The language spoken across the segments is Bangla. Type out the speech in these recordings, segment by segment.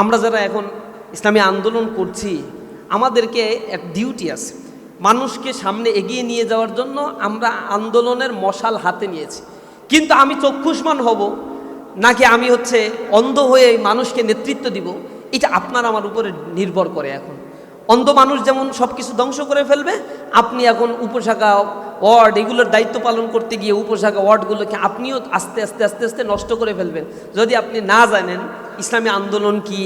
আমরা যারা এখন ইসলামী আন্দোলন করছি, আমাদেরকে এক ডিউটি আছে। মানুষকে সামনে এগিয়ে নিয়ে যাওয়ার জন্য আমরা আন্দোলনের মশাল হাতে নিয়েছি। কিন্তু আমি চক্ষুষ্মান হব, নাকি আমি হচ্ছে অন্ধ হয়ে মানুষকে নেতৃত্ব দিব, এটা আপনার আমার উপরে নির্ভর করে এখন। অন্ধ মানুষ যেমন সব কিছু ধ্বংস করে ফেলবে, আপনি এখন উপশাখা ওয়ার্ড এগুলোর দায়িত্ব পালন করতে গিয়ে উপশাখা ওয়ার্ডগুলোকে আপনিও আস্তে আস্তে আস্তে আস্তে নষ্ট করে ফেলবেন। যদি আপনি না জানেন, ইসলামী আন্দোলন কি,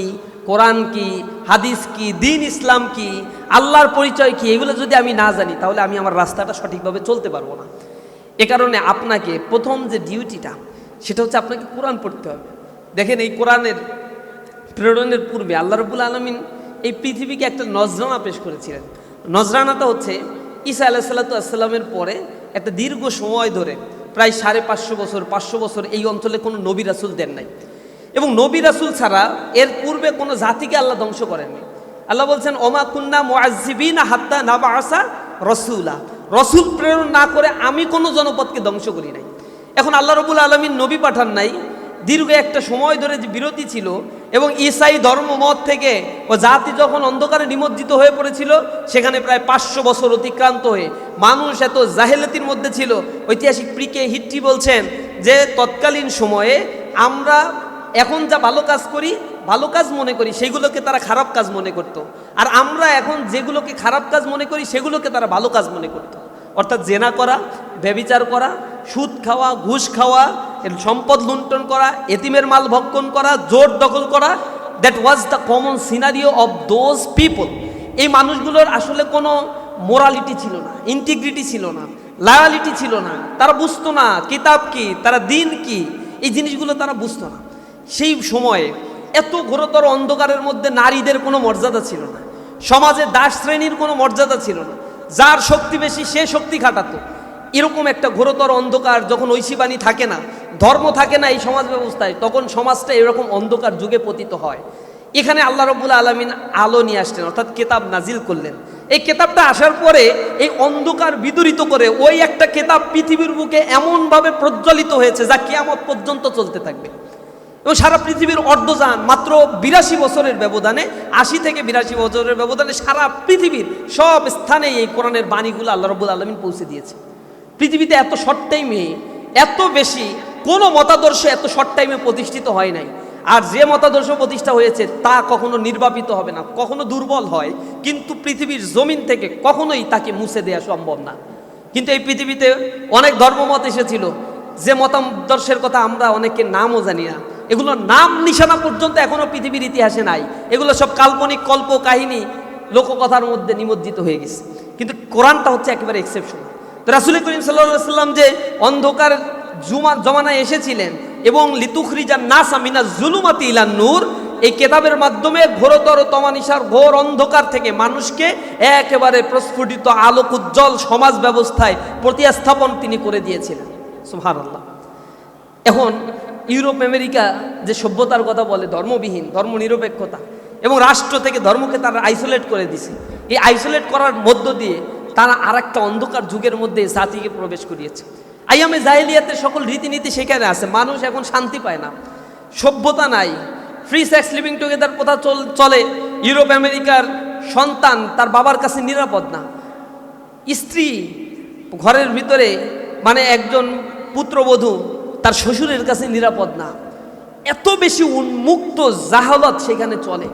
কোরআন কি, হাদিস কি, দিন ইসলাম কি, আল্লাহর পরিচয় কি, এগুলো যদি আমি না জানি, তাহলে আমি আমার রাস্তাটা সঠিকভাবে চলতে পারব না। এ কারণে আপনাকে প্রথম যে ডিউটিটা, সেটা হচ্ছে আপনাকে কোরআন পড়তে হবে। দেখেন এই কোরআনের প্রেরণের পূর্বে আল্লাহ রবুল আলমিন এই পৃথিবীকে একটা নজরানা পেশ করেছিলেন। নজরানাটা হচ্ছে ঈসা আলাহিসাল্লাতু আসসালামের পরে একটা দীর্ঘ সময় ধরে, প্রায় সাড়ে পাঁচশো বছর পাঁচশো বছর এই অঞ্চলে কোনো নবী রাসুল দেন নাই। এবং নবী রাসুল ছাড়া এর পূর্বে কোনো জাতিকে আল্লাহ ধ্বংস করেননি। আল্লাহ বলছেন, ওমা কুন্না মোয়াজিবিনা হাত্তা নাবা আসা রসুলা। রসুল প্রেরণ না করে আমি কোনো জনপদকে ধ্বংস করি নাই। এখন আল্লাহ রবুল আলমিন নবী পাঠান নাই দীর্ঘ একটা সময় ধরে যে বিরতি ছিল এবং ইসাই ধর্মমত থেকে ও জাতি যখন অন্ধকারে নিমজ্জিত হয়ে পড়েছিল, সেখানে প্রায় পাঁচশো বছর অতিক্রান্ত হয়ে মানুষ এত জাহেলাতির মধ্যে ছিল ঐতিহাসিক প্রিকে হিট্টি বলছেন যে, তৎকালীন সময়ে আমরা এখন যা ভালো কাজ করি, ভালো কাজ মনে করি, সেগুলোকে তারা খারাপ কাজ মনে করত। আর আমরা এখন যেগুলোকে খারাপ কাজ মনে করি, সেগুলোকে তারা ভালো কাজ মনে করত। অর্থাৎ জেনা করা, ব্যবিচার করা সুদ খাওয়া, ঘুষ খাওয়া সম্পদ লুণ্ঠন করা, এতিমের মাল ভক্ষণ করা, জোর দখল করা that was the common scenario of those people এই মানুষগুলোর আসলে কোনো মোরালিটি ছিল না ইন্টিগ্রিটি ছিল না লয়ালিটি ছিল না। তারা বুঝতো না কিতাব কি, তারা দিন কি, এই জিনিসগুলো তারা বুঝতো না। সেই সময়ে এত ঘোরতর অন্ধকারের মধ্যে নারীদের কোনো মর্যাদা ছিল না। সমাজে দাস শ্রেণির কোনো মর্যাদা ছিল না। যার শক্তি বেশি, সে শক্তি খাটাতো। এরকম একটা ঘোরতর অন্ধকার যখন ঐশীবাণী থাকে না, ধর্ম থাকে না এই সমাজ ব্যবস্থায়, তখন সমাজটা এরকম অন্ধকার যুগে পতিত হয়। এখানে আল্লাহ রবুল্লা আলমিন আলো নিয়ে আসলেন, অর্থাৎ কেতাব নাজিল করলেন। এই কেতাবটা আসার পরে এই অন্ধকার বিদরিত করে ওই একটা কেতাব পৃথিবীর বুকে এমনভাবে প্রজ্বলিত হয়েছে যা কিয়ামত পর্যন্ত চলতে থাকবে। এবং সারা পৃথিবীর অর্ধযান মাত্র বিরাশি বছরের ব্যবধানে, আশি থেকে বিরাশি বছরের ব্যবধানে সারা পৃথিবীর সব স্থানে এই কোরআনের বাণীগুলো আল্লাহ রবুল আলমিন পৌঁছে দিয়েছে। পৃথিবীতে এত শর্ট টাইমে এত বেশি, কোনো মতাদর্শ এত শর্ট টাইমে প্রতিষ্ঠিত হয় নাই। আর যে মতাদর্শ প্রতিষ্ঠা হয়েছে, তা কখনো নির্বাপিত হবে না, কখনো দুর্বল হয়, কিন্তু পৃথিবীর জমিন থেকে কখনোই তাকে মুছে দেওয়া সম্ভব না। কিন্তু এই পৃথিবীতে অনেক ধর্মমত এসেছিল, যে মতাদর্শের কথা আমরা অনেকে নামও জানি না। এগুলো নাম নিশানা পর্যন্ত এখনও পৃথিবীর ইতিহাসে নাই। এগুলো সব কাল্পনিক কল্প কাহিনী, লোককথার মধ্যে নিমজ্জিত হয়ে গেছে। কিন্তু কোরআনটা হচ্ছে একেবারে এক্সেপশন তো রাসুল করিম সাল্লা সাল্লাম যে অন্ধকার জুমা, জমানায় এসেছিলেন এবং লিতুখরিজা নাসা মিনা জুলুমাতি ইলান নূর, এই কেতাবের মাধ্যমে ঘোরতর তমানিসার ঘোর অন্ধকার থেকে মানুষকে একেবারে প্রস্ফুটিত আলোক উজ্জ্বল সমাজ ব্যবস্থায় প্রতিস্থাপন তিনি করে দিয়েছিলেন। সুহান আল্লাহ এখন ইউরোপ, আমেরিকা যে সভ্যতার কথা বলে, ধর্মবিহীন ধর্ম নিরপেক্ষতা এবং রাষ্ট্র থেকে ধর্মকে তারা আইসোলেট করে দিছে। এই আইসোলেট করার মধ্য দিয়ে তারা আর একটা অন্ধকার যুগের মধ্যে জাতিকে প্রবেশ করিয়েছে। আইয়ামে জাহিলিয়াতের সকল রীতিনীতি সেখানে আছে। মানুষ এখন শান্তি পায় না। সভ্যতা নাই। ফ্রি সেক্স লিভিং টুগেদার প্রথা চল চলে। ইউরোপ আমেরিকার সন্তান তার বাবার কাছে নিরাপদ না। স্ত্রী ঘরের ভিতরে মানে একজন পুত্রবধূ তার শ্বশুরের কাছে নিরাপদ না। এত বেশি উন্মুক্ত জাহালত সেখানে চলে।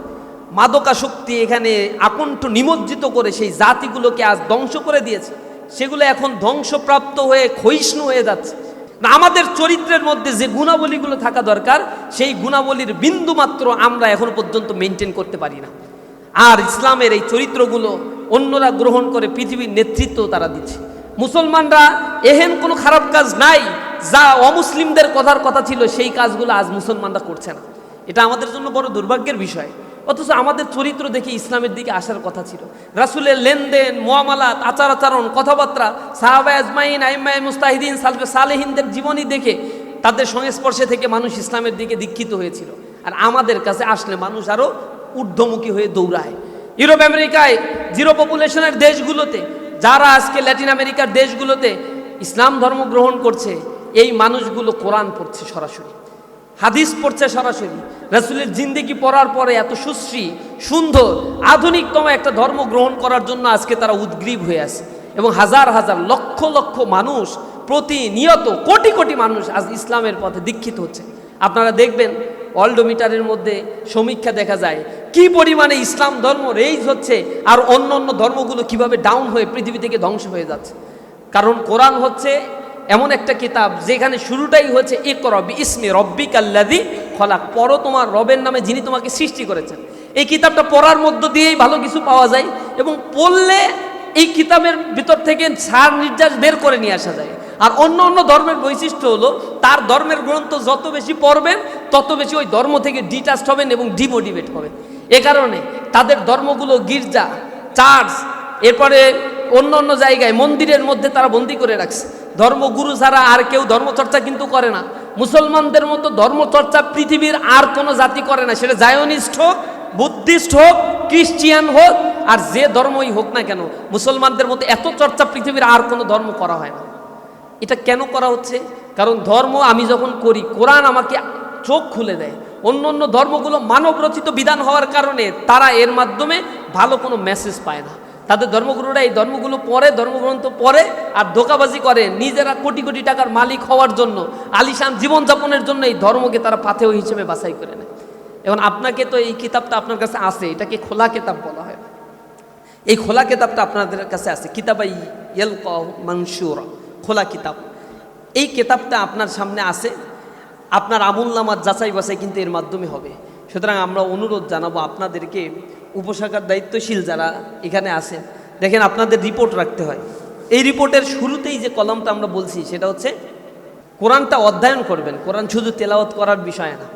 মাদকাশক্তি এখানে আকণ্ঠ নিমজ্জিত করে সেই জাতিগুলোকে আজ ধ্বংস করে দিয়েছে। সেগুলো এখন ধ্বংসপ্রাপ্ত হয়ে ক্ষয়িষ্ণু হয়ে যাচ্ছে। না, আমাদের চরিত্রের মধ্যে যে গুণাবলীগুলো থাকা দরকার, সেই গুণাবলীর বিন্দু মাত্র আমরা এখন পর্যন্ত মেনটেন করতে পারি না। আর ইসলামের এই চরিত্রগুলো অন্যরা গ্রহণ করে পৃথিবীর নেতৃত্ব তারা দিচ্ছে। মুসলমানরা এহেন কোনো খারাপ কাজ নাই, যা অমুসলিমদের কথার কথা ছিল, সেই কাজগুলো আজ মুসলমানরা করছে না। এটা আমাদের জন্য বড় দুর্ভাগ্যের বিষয়। অথচ আমাদের চরিত্র দেখে ইসলামের দিকে আসার কথা ছিল। রাসুলের লেনদেন, মোয়ামালাত, আচার আচরণ, কথাবার্তা সাহাবা আজমাইন আইমাই মুস্তাহিদিন, সালফে সালেহিনদের জীবনী দেখে তাদের সংস্পর্শে থেকে মানুষ ইসলামের দিকে দীক্ষিত হয়েছিল। আর আমাদের কাছে আসলে মানুষ আরও ঊর্ধ্বমুখী হয়ে দৌড়ায়। ইউরোপ, আমেরিকায় জিরো পপুলেশনের দেশগুলোতে, যারা আজকে ল্যাটিন আমেরিকার দেশগুলোতে ইসলাম ধর্ম গ্রহণ করছে, এই মানুষগুলো কোরআন পড়ছে সরাসরি। হাদিস পড়ছে সরাসরি। রাসুলের জিন্দিগি পড়ার পরে এত সুশ্রী, সুন্দর, আধুনিকতম একটা ধর্ম গ্রহণ করার জন্য আজকে তারা উদ্গ্রীব হয়ে আছে। এবং হাজার হাজার, লক্ষ লক্ষ মানুষ, প্রতিনিয়ত কোটি কোটি মানুষ আজ ইসলামের পথে দীক্ষিত হচ্ছে। আপনারা দেখবেন, অল্ডোমিটারের মধ্যে সমীক্ষা দেখা যায়, কি পরিমাণে ইসলাম ধর্ম রেইজ হচ্ছে আর অন্য অন্য ধর্মগুলো কীভাবে ডাউন হয়ে পৃথিবী থেকে ধ্বংস হয়ে যাচ্ছে। কারণ কোরআন হচ্ছে এমন একটা কিতাব যেখানে শুরুটাই হচ্ছে এ করবি ইসমি রব্বিক আল্লাদি খলাক। পড়ো তোমার রবের নামে যিনি তোমাকে সৃষ্টি করেছেন। এই কিতাবটা পড়ার মধ্য দিয়েই ভালো কিছু পাওয়া যায় এবং পড়লে এই কিতাবের ভিতর থেকে সার নির্যাস বের করে নিয়ে আসা যায়। আর অন্য অন্য ধর্মের বৈশিষ্ট্য হলো, তার ধর্মের গ্রন্থ যত বেশি পড়বেন, তত বেশি ওই ধর্ম থেকে ডিটাচড হবেন এবং ডিমোটিভেট হবেন। এ কারণে তাদের ধর্মগুলো গির্জা, চার্চ, এরপরে অন্য অন্য জায়গায় মন্দিরের মধ্যে তারা বন্দি করে রাখছে। ধর্মগুরু ছাড়া আর কেউ ধর্মচর্চা কিন্তু করে না। মুসলমানদের মতো ধর্মচর্চা পৃথিবীর আর কোনো জাতি করে না। সেটা জায়নিস্ট হোক, বুদ্ধিস্ট হোক, খ্রিস্টিয়ান হোক, আর যে ধর্মই হোক না কেন, মুসলমানদের মতো এত চর্চা পৃথিবীর আর কোনো ধর্ম করা হয় না। এটা কেন করা হচ্ছে? কারণ ধর্ম আমি যখন করি, কোরআন আমাকে চোখ খুলে দেয়। অন্য অন্য ধর্মগুলো মানব রচিত বিধান হওয়ার কারণে তারা এর মাধ্যমে ভালো কোনো মেসেজ পায় না। তাদের ধর্মগুরুরা এই ধর্মগুলো পড়ে ধর্মগ্রন্থ পড়ে আর ধোকাবাজি করে নিজেরা কোটি কোটি টাকার মালিক হওয়ার জন্য, আলিশান জীবনযাপনের জন্য এই ধর্মকে তারা পাথেয় হিসেবে বাছাই করে নেয়। এখন আপনাকে তো এই কিতাবটা আপনার কাছে আছে, এটাকে খোলা কিতাব বলা হয়। এই খোলা কিতাবটা আপনাদের কাছে আছে, কিতাবাই ইয়েল মানসুর খোলা কিতাব। এই কিতাবটা আপনার সামনে আছে, আপনার আমুল নামার যাচাই বাছাই কিন্তু এর মাধ্যমে হবে। সুতরাং আমরা অনুরোধ জানাব আপনাদেরকে উপশাখার দায়িত্বশীল যারা এখানে আছেন, দেখেন আপনাদের রিপোর্ট রাখতে হয়। এই রিপোর্টের শুরুতেই যে কলমটা আমরা বলছি, সেটা হচ্ছে কোরআনটা অধ্যয়ন করবেন। কোরআন শুধু তেলাওয়াত করার বিষয় না,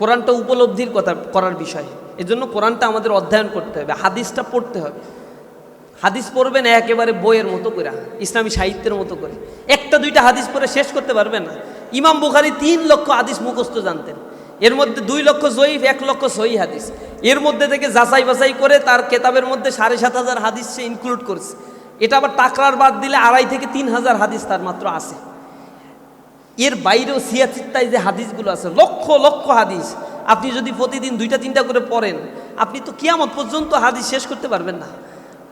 কোরআনটা উপলব্ধির কথা করার বিষয়। এজন্য কোরআনটা আমাদের অধ্যয়ন করতে হবে, হাদিসটা পড়তে হবে। হাদিস পড়বেন একেবারে বইয়ের মতো করে, ইসলামী সাহিত্যের মতো করে। একটা দুইটা হাদিস পড়ে শেষ করতে পারবেন না। ইমাম বুখারি তিন লক্ষ হাদিস মুখস্থ জানতেন। এর মধ্যে দুই লক্ষ জয়ীফ, এক লক্ষ সহি হাদিস। এর মধ্যে থেকে যাচাই বাছাই করে তার কেতাবের মধ্যে সাড়ে সাত হাজার হাদিস সে ইনক্লুড করছে। এটা আবার টাকরার বাদ দিলে আড়াই থেকে তিন হাজার হাদিস তার মাত্র আছে। এর বাইরেও সিয়াচিত্তায় যে হাদিসগুলো আছে, লক্ষ লক্ষ হাদিস। আপনি যদি প্রতিদিন দুইটা, তিনটা করে পড়েন, আপনি তো কিয়ামত পর্যন্ত হাদিস শেষ করতে পারবেন না।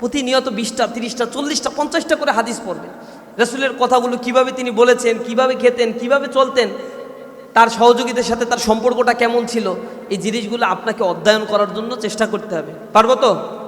প্রতিনিয়ত বিশটা, তিরিশটা, চল্লিশটা, পঞ্চাশটা করে হাদিস পড়বেন। রসুলের কথাগুলো কীভাবে তিনি বলেছেন, কীভাবে খেতেন, কীভাবে চলতেন তার সহযোগীদের সাথে তার সম্পর্কটা কেমন ছিল? এই জিনিসগুলো আপনাকে অধ্যয়ন করার জন্য চেষ্টা করতে হবে। পারব তো?